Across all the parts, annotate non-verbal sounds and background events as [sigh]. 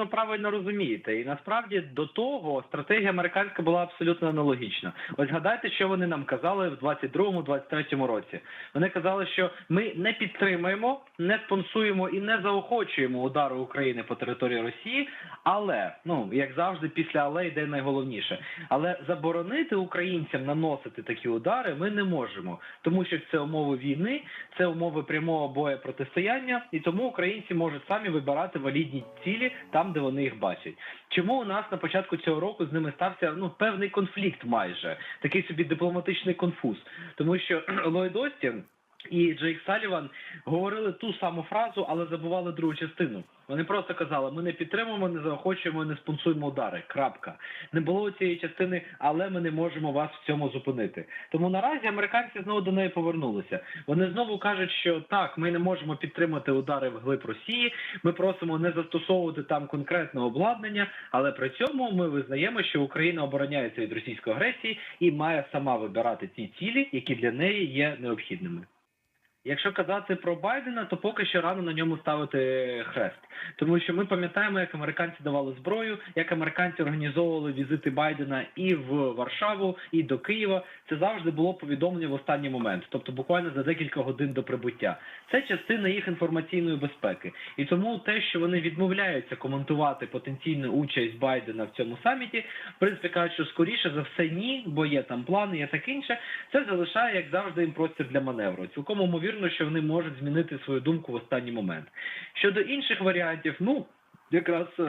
абсолютно правильно розумієте. І насправді до того стратегія американська була абсолютно аналогічна. Ось згадайте, що вони нам казали в 22-23 році. Вони казали, що ми не підтримуємо, не спонсуємо і не заохочуємо удару України по території Росії, але ну як завжди, після але йде найголовніше. Але заборонити українцям наносити такі удари ми не можемо, тому що це умови війни, це умови прямого бою протистояння, і тому українці можуть самі вибирати валідні цілі там, де вони їх бачать. Чому у нас на початку цього року з ними стався ну певний конфлікт, майже такий собі дипломатичний конфуз, тому що [clears throat] Ллойд Остін і Джейк Саліван говорили ту саму фразу, але забували другу частину. Вони просто казали: ми не підтримуємо, не заохочуємо, не спонсуємо удари. Крапка. Не було цієї частини, але ми не можемо вас в цьому зупинити. Тому наразі американці знову до неї повернулися. Вони знову кажуть, що так, ми не можемо підтримати удари в глиб Росії. Ми просимо не застосовувати там конкретне обладнання, але при цьому ми визнаємо, що Україна обороняється від російської агресії і має сама вибирати ті цілі, які для неї є необхідними. Якщо казати про Байдена, то поки що рано на ньому ставити хрест, тому що ми пам'ятаємо, як американці давали зброю, як американці організовували візити Байдена і в Варшаву, і до Києва. Це завжди було повідомлення в останній момент, тобто буквально за декілька годин до прибуття. Це частина їх інформаційної безпеки, і тому те, що вони відмовляються коментувати потенційну участь Байдена в цьому саміті, в принципі кажуть, що скоріше за все ні, бо є там плани, є таке інше. Це залишає як завжди їм простір для маневру. Цілком ймовірно, що вони можуть змінити свою думку в останній момент. Щодо інших варіантів, ну. Якраз е,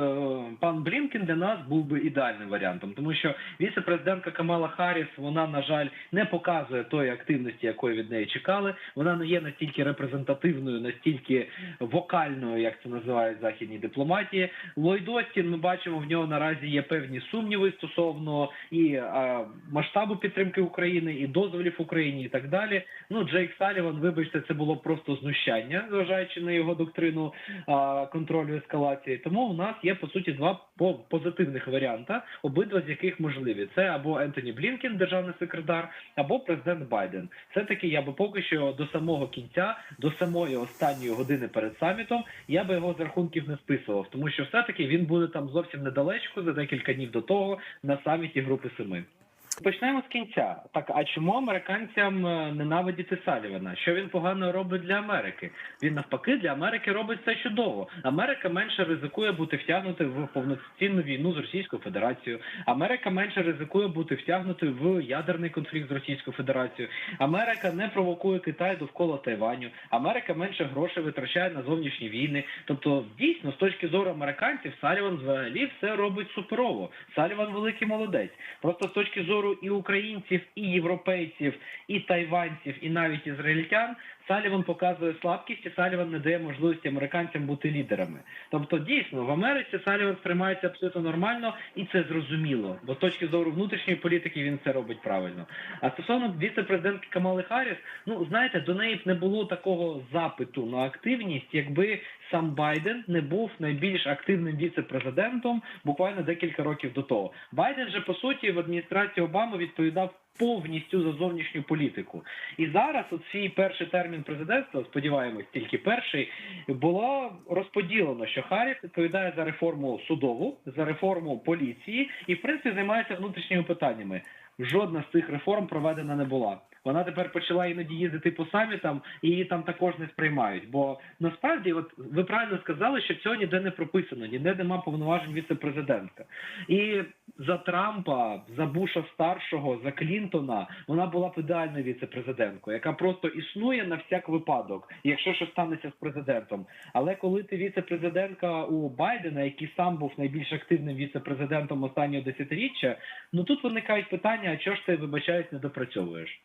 пан Блінкен для нас був би ідеальним варіантом, тому що віце-президентка Камала Харріс, вона на жаль не показує тої активності, якої від неї чекали. Вона не є настільки репрезентативною, настільки вокальною, як це називають в західній дипломатії. Ллойд Остін, ми бачимо, в нього наразі є певні сумніви стосовно і е, масштабу підтримки України, і дозволів Україні, і так далі. Ну Джейк Саліван, вибачте, це було просто знущання, зважаючи на його доктрину е, контролю ескалації. Тому у нас є по суті два по- позитивних варіанта, обидва з яких можливі. Це або Ентоні Блінкен, державний секретар, або президент Байден. Все таки я би поки що до самого кінця, до самої останньої години перед самітом, я би його з рахунків не списував, тому що все таки він буде там зовсім недалечко за декілька днів до того на саміті Групи Семи. Почнемо з кінця. Так, а чому американцям е, ненавидіти Салівана? Що він погано робить для Америки? Він навпаки для Америки робить все чудово. Америка менше ризикує бути втягнутою в повноцінну війну з Російською Федерацією. Америка менше ризикує бути втягнутою в ядерний конфлікт з Російською Федерацією. Америка не провокує Китай довкола Тайваню. Америка менше грошей витрачає на зовнішні війни. Тобто, дійсно, з точки зору американців, Саліван взагалі все робить суперово. Саліван великий молодець. Просто з точки зору і українців, і європейців, і тайванців, і навіть ізраїльтян, Саліван показує слабкість, і Саліван не дає можливості американцям бути лідерами. Тобто, дійсно, в Америці Саліван сприймається абсолютно нормально, і це зрозуміло. Бо з точки зору внутрішньої політики він це робить правильно. А стосовно віце-президентки Камали Харріс, ну знаєте, до неї б не було такого запиту на активність, якби сам Байден не був найбільш активним віце-президентом буквально декілька років до того. Байден же по суті в адміністрації Обами відповідав повністю за зовнішню політику. І зараз, от свій перший термін президентства, сподіваємось, тільки перший, було розподілено, що Харріс відповідає за реформу судову, за реформу поліції і, в принципі, займається внутрішніми питаннями. Жодна з цих реформ проведена не була. Вона тепер почала іноді їздити по самітам, і її там також не сприймають. Бо насправді, от ви правильно сказали, що цього ніде не прописано, ніде нема повноважень віце-президентка. І за Трампа, за Буша старшого, за Клінтона вона була б ідеальною віце-президенткою, яка просто існує на всяк випадок, якщо щось станеться з президентом. Але коли ти віце-президентка у Байдена, який сам був найбільш активним віце-президентом останнього десятиріччя, ну тут виникають питання: а чого ж ти вибачаюсь, не допрацьовуєш?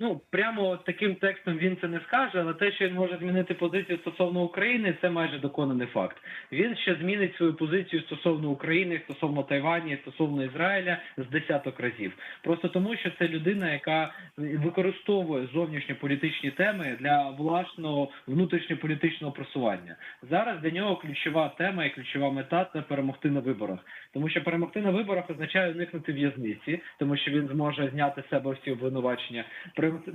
Ну прямо таким текстом він це не скаже, але те, що він може змінити позицію стосовно України, це майже доконаний факт. Він ще змінить свою позицію стосовно України, стосовно Тайвані, стосовно Ізраїля з десяток разів. Просто тому, що це людина, яка використовує зовнішньополітичні теми для власного внутрішньополітичного просування. Зараз для нього ключова тема і ключова мета це перемогти на виборах, тому що перемогти на виборах означає уникнути в'язниці, тому що він зможе зняти з себе всі обвинувачення.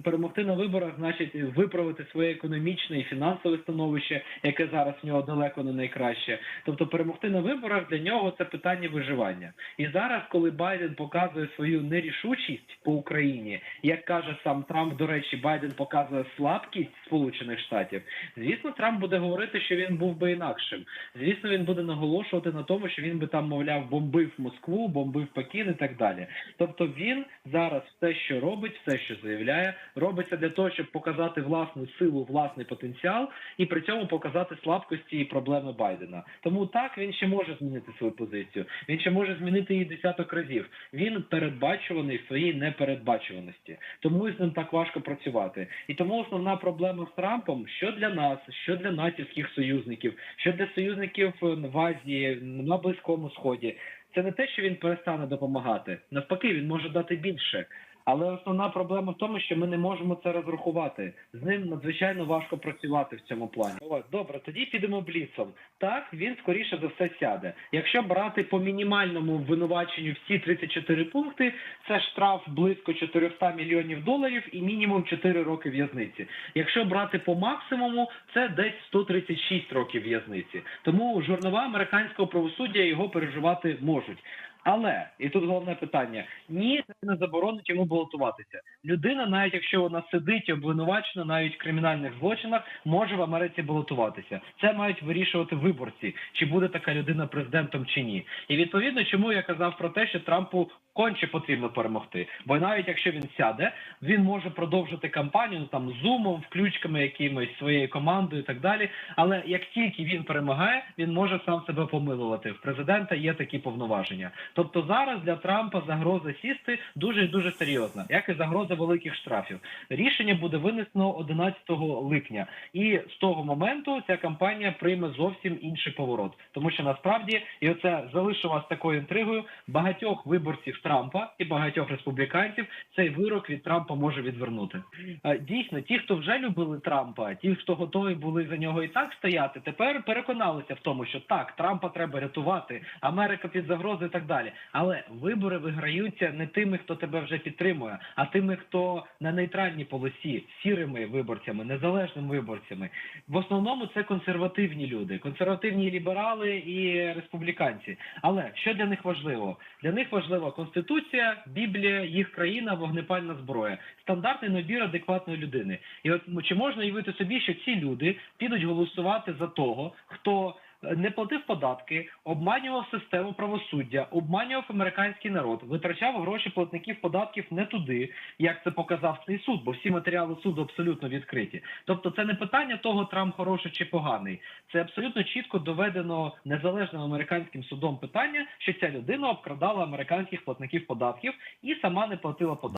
Перемогти, на виборах значить виправити своє економічне і фінансове становище, яке зараз в нього далеко не найкраще. Тобто, перемогти на виборах для нього це питання виживання. І зараз, коли Байден показує свою нерішучість по Україні, як каже сам Трамп, до речі, Байден показує слабкість Сполучених Штатів. Звісно, Трамп буде говорити, що він був би інакшим. Звісно, він буде наголошувати на тому, що він би там, мовляв, бомбив Москву, бомбив Пекін і так далі. Тобто він зараз все, що робить, все, що заявляє, робиться для того, щоб показати власну силу, власний потенціал, і при цьому показати слабкості і проблеми Байдена. Тому так він ще може змінити свою позицію. Він ще може змінити її десяток разів. Він передбачуваний в своїй непередбачуваності. Тому з ним так важко працювати. І тому основна проблема з Трампом, що для нас, що для натівських союзників, що для союзників в Азії, на Близькому Сході, це не те, що він перестане допомагати. Навпаки, він може дати більше. Але основна проблема в тому, що ми не можемо це розрахувати. З ним надзвичайно важко працювати в цьому плані. О, добре, тоді підемо бліцом. Так, він скоріше за все сяде. Якщо брати по мінімальному обвинуваченню всі 34 пункти, це штраф близько 400 мільйонів доларів і мінімум 4 роки в'язниці. Якщо брати по максимуму, це десь 136 років в'язниці. Тому журнала американського правосуддя його переживати можуть. Але і тут головне питання: ні, це не заборонить йому балотуватися. Людина, навіть якщо вона сидить обвинувачена навіть в кримінальних злочинах, може в Америці балотуватися. Це мають вирішувати виборці, чи буде така людина президентом чи ні. І відповідно, чому я казав про те, що Трампу конче потрібно перемогти. Бо навіть якщо він сяде, він може продовжити кампанію ну, там зумом, включками якимось своєю командою і так далі. Але як тільки він перемагає, він може сам себе помилувати. В президента є такі повноваження. Тобто зараз для Трампа загроза сісти дуже і дуже серйозна, як і загроза великих штрафів. Рішення буде винесено 11 липня, і з того моменту ця кампанія прийме зовсім інший поворот, тому що насправді і оце залишу вас такою інтригою багатьох виборців Трампа і багатьох республіканців цей вирок від Трампа може відвернути. Е, Дійсно, ті, хто вже любили Трампа, ті, хто готові були за нього і так стояти, тепер переконалися в тому, що так, Трампа треба рятувати, Америка під загрозою і так далі. Але вибори виграються не тими, хто тебе вже підтримує, а тими, хто на нейтральній полосі, сірими виборцями, незалежними виборцями. В основному це консервативні люди, консервативні ліберали і республіканці. Але що для них важливо? Для них важлива конституція, Біблія, їх країна, вогнепальна зброя, стандартний набір адекватної людини. І от чи можна уявити собі, що ці люди підуть голосувати за того, хто не платив податки, обманював систему правосуддя, обманював американський народ, витрачав гроші платників податків не туди, як це показав цей суд, бо всі матеріали суду абсолютно відкриті. Тобто, це не питання того, Трамп хороший чи поганий. Це абсолютно чітко доведено незалежним американським судом питання, що ця людина обкрадала американських платників податків і сама не платила податки.